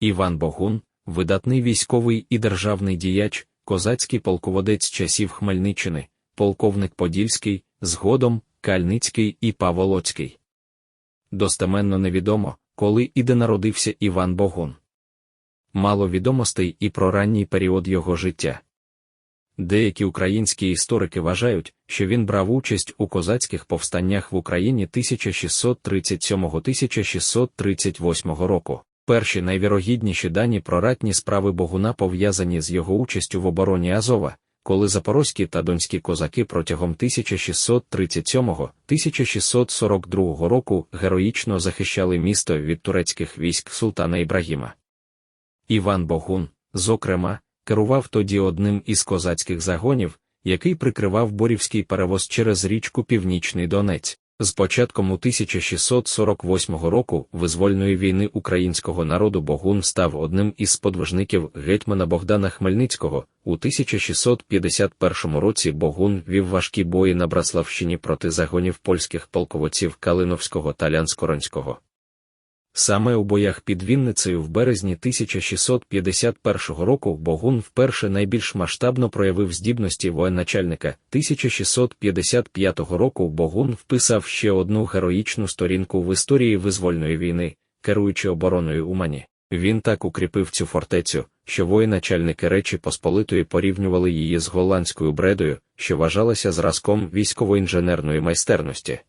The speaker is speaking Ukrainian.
Іван Богун, видатний військовий і державний діяч, козацький полководець часів Хмельниччини, полковник Подільський, згодом Кальницький і Паволоцький. Достеменно невідомо, коли і де народився Іван Богун. Мало відомостей і про ранній період його життя. Деякі українські історики вважають, що він брав участь у козацьких повстаннях в Україні 1637-1638 року. Перші найвірогідніші дані про ратні справи Богуна пов'язані з його участю в обороні Азова, коли запорозькі та донські козаки протягом 1637-1642 року героїчно захищали місто від турецьких військ султана Ібрагіма. Іван Богун, зокрема, керував тоді одним із козацьких загонів, який прикривав борівський перевоз через річку Північний Донець. З початком у 1648 року визвольної війни українського народу Богун став одним із сподвижників гетьмана Богдана Хмельницького. У 1651 році Богун вів важкі бої на Браславщині проти загонів польських полководців Калиновського та Лянскоронського. Саме у боях під Вінницею в березні 1651 року Богун вперше найбільш масштабно проявив здібності воєначальника. 1655 року Богун вписав ще одну героїчну сторінку в історії визвольної війни, керуючи обороною Умані. Він так укріпив цю фортецю, що воєначальники Речі Посполитої порівнювали її з голландською бредою, що вважалася зразком військово-інженерної майстерності.